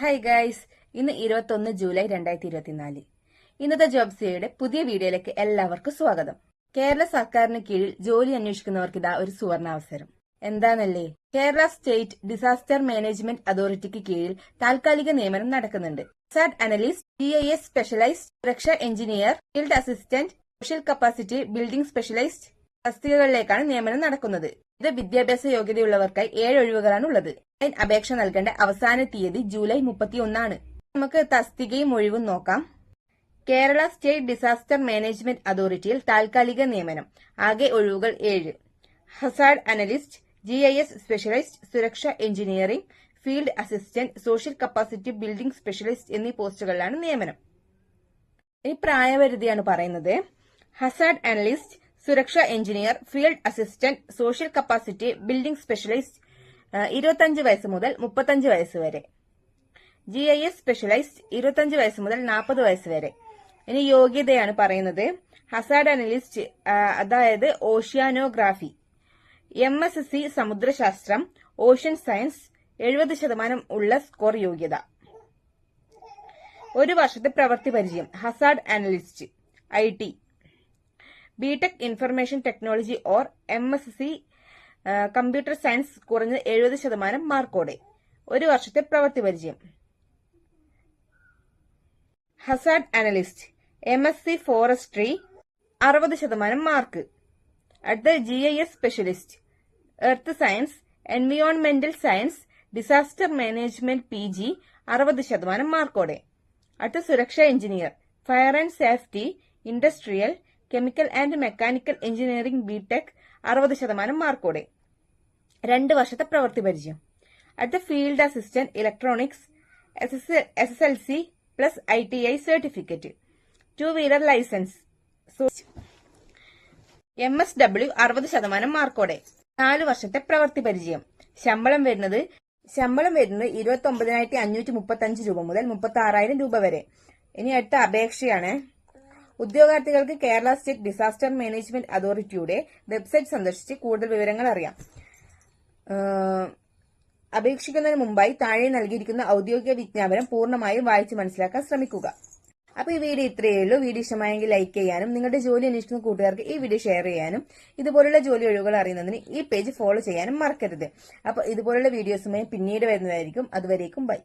Hi guys ഇന്ന് ഇരുപത്തൊന്ന് July രണ്ടായിരത്തി ഇരുപത്തിനാല് ഇന്നത്തെ ജോബ്സിയുടെ പുതിയ വീഡിയോയിലേക്ക് എല്ലാവർക്കും സ്വാഗതം. കേരള സർക്കാരിന് കീഴിൽ ജോലി അന്വേഷിക്കുന്നവർക്ക് ഇതാ ഒരു സുവർണാവസരം. എന്താണല്ലേ? കേരള സ്റ്റേറ്റ് ഡിസാസ്റ്റർ മാനേജ്മെന്റ് അതോറിറ്റിക്ക് കീഴിൽ താൽക്കാലിക നിയമനം നടക്കുന്നുണ്ട്. Hazard analyst G I S specialised സുരക്ഷാ engineer field assistant social capacity building specialised തസ്തികകളിലേക്കാണ് നിയമനം നടക്കുന്നത്. ഇത് വിദ്യാഭ്യാസ യോഗ്യതയുള്ളവർക്കായി ഏഴ് ഒഴിവുകളാണ് ഉള്ളത് അതിന് അപേക്ഷ നൽകേണ്ട അവസാന തീയതി ജൂലൈ മുപ്പത്തിയൊന്നാണ്. നമുക്ക് തസ്തികയും ഒഴിവും നോക്കാം. കേരള സ്റ്റേറ്റ് ഡിസാസ്റ്റർ മാനേജ്മെന്റ് അതോറിറ്റിയിൽ താൽക്കാലിക നിയമനം. ആകെ ഒഴിവുകൾ ഏഴ്. Hazard analyst G I S specialist സുരക്ഷ engineering field assistant social capacity building specialist എന്നീ പോസ്റ്റുകളിലാണ് നിയമനം. ഈ പ്രായപരിധിയാണ് പറയുന്നത്. ഹസാഡ് അനലിസ്റ്റ് സുരക്ഷാ engineer field assistant social capacity building specialist ഇരുപത്തഞ്ച് വയസ്സ് മുതൽ മുപ്പത്തഞ്ച് വയസ്സ് വരെ. ജി ഐ എസ് സ്പെഷ്യലൈസ്ഡ് ഇരുപത്തഞ്ച് വയസ്സ് മുതൽ നാൽപ്പത് വയസ്സ് വരെ. ഇനി യോഗ്യതയാണ് പറയുന്നത്. ഹസാഡ് അനലിസ്റ്റ് അതായത് ഓഷ്യാനോഗ്രാഫി. എം എസ് സി സമുദ്രശാസ്ത്രം ഓഷ്യൻ സയൻസ് എഴുപത് ശതമാനം ഉള്ള സ്കോർ യോഗ്യത. ഒരു വർഷത്തെ പ്രവൃത്തി പരിചയം. Hazard analyst I T. BTech information technology or M S C computer science കുറഞ്ഞത് എഴുപത് ശതമാനം മാർക്കോടെ. ഒരു വർഷത്തെ പ്രവൃത്തി പരിചയം. Hazard analyst M S C forestry അറുപത് ശതമാനം മാർക്ക് അടുത്ത G I S specialist earth science എൻവിയോൺമെന്റൽ science disaster management P G അറുപത് ശതമാനം മാർക്കോടെ അടുത്ത സുരക്ഷാ engineer fire and safety industrial chemical and mechanical engineering B tech അറുപത് ശതമാനം മാർക്കോടെ. രണ്ട് വർഷത്തെ പ്രവൃത്തി പരിചയം. അടുത്ത field assistant electronics S S L C plus I T I certificate two wheeler licence M S W അറുപത് ശതമാനം മാർക്കോടെ. നാല് വർഷത്തെ പ്രവൃത്തി പരിചയം. ശമ്പളം വരുന്നത് ശമ്പളം വരുന്നത് ഇരുപത്തി ഒമ്പതിനായിരത്തി അഞ്ഞൂറ്റി മുപ്പത്തി അഞ്ച് രൂപ മുതൽ മുപ്പത്തി ആറായിരം രൂപ വരെ. ഇനി അടുത്ത അപേക്ഷയാണ്. ഉദ്യോഗാർത്ഥികൾക്ക് കേരള സ്റ്റേറ്റ് ഡിസാസ്റ്റർ മാനേജ്മെന്റ് അതോറിറ്റിയുടെ വെബ്സൈറ്റ് സന്ദർശിച്ച് കൂടുതൽ വിവരങ്ങൾ അറിയാം. അപേക്ഷിക്കുന്നതിന് മുമ്പായി താഴെ നൽകിയിരിക്കുന്ന ഔദ്യോഗിക വിജ്ഞാപനം പൂർണമായും വായിച്ചു മനസ്സിലാക്കാൻ ശ്രമിക്കുക. അപ്പൊ ഈ വീഡിയോ ഇത്രയേ ഉള്ളൂ. വീഡിയോ ഇഷ്ടമായെങ്കിൽ ലൈക്ക് ചെയ്യാനും നിങ്ങളുടെ ജോലി അന്വേഷിക്കുന്ന കൂട്ടുകാർക്ക് ഈ വീഡിയോ ഷെയർ ചെയ്യാനും ഇതുപോലുള്ള ജോലി ഒഴിവുകൾ അറിയുന്നതിന് ഈ പേജ് ഫോളോ ചെയ്യാനും മറക്കരുത്. അപ്പൊ ഇതുപോലുള്ള വീഡിയോസുമായി പിന്നീട് വരുന്നതായിരിക്കും. അതുവരേക്കും ബൈ.